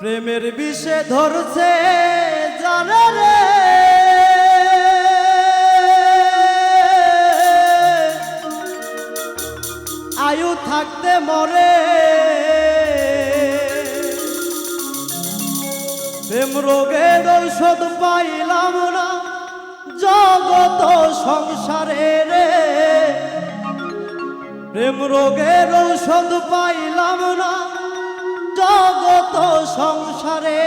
প্রেমের বিষে ধরছে জানে রে। আয়ু থাকতে মরে। প্রেম রোগের ঔষধ পাইলাম না জগত সংসারে রে। প্রেম রোগের ঔষধ পাইলাম না জগত সংসারে